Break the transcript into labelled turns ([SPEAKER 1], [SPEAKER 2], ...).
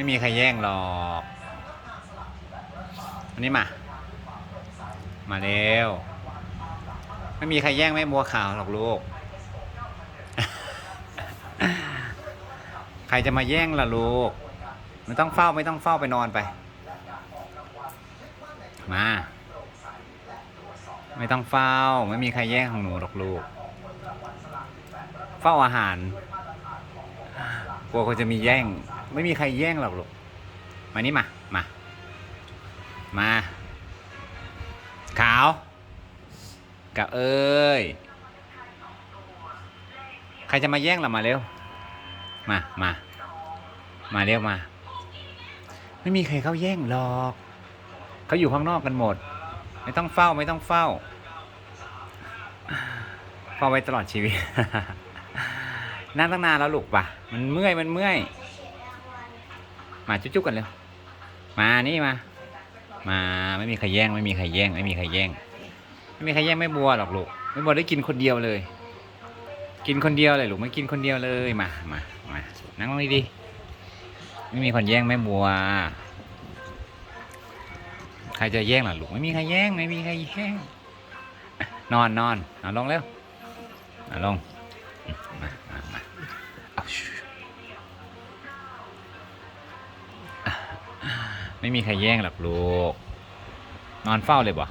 [SPEAKER 1] ไม่มีใครแย่งหรอกอันนี้มา มาเร็ว ไม่มีใครแย่งแม่บัวขาวหรอกลูก ใครจะมาแย่งล่ะลูก ไม่ต้องเฝ้าไม่ต้องเฝ้าไปนอนไป มา ไม่ต้องเฝ้า ไม่มีใครแย่งของหนูหรอกลูก เฝ้าอาหารกลัวคนจะมีแย่ง ไม่มีใครแย่งหรอกลูกมานี่มา มา มา ขาว กับเอ้ย ใครจะมาแย่งเรามาเร็ว มา มา มาเร็วมา ไม่มีใครเข้าแย่งหรอก เขาอยู่ข้างนอกกันหมด ไม่ต้องเฝ้าไม่ต้องเฝ้า เฝ้าไว้ตลอดชีวิตนั่งตั้งนานแล้วลูกปะมันเมื่อยมันเมื่อย มาจุ๊ๆกันเร็วมานี่มา มาไม่มีใครแย่งไม่มีใครแย่ง ไม่มีใครแย่ง ไม่มีใครแย่งแม่บัวหรอกลูกแม่บัวได้กินคนเดียวเลย กินคนเดียวเลยลูกไม่กินคนเดียวเลยมามามานั่งลงดีๆไม่มีคนแย่งแม่บัว ใครจะแย่งล่ะลูกไม่มีใครแย่งไม่มีใครแย่งนอนนอนนอนลงเร็วเอาลงมา ไม่มีใครแย่งหรอกลูก นอนเฝ้าเลยบ่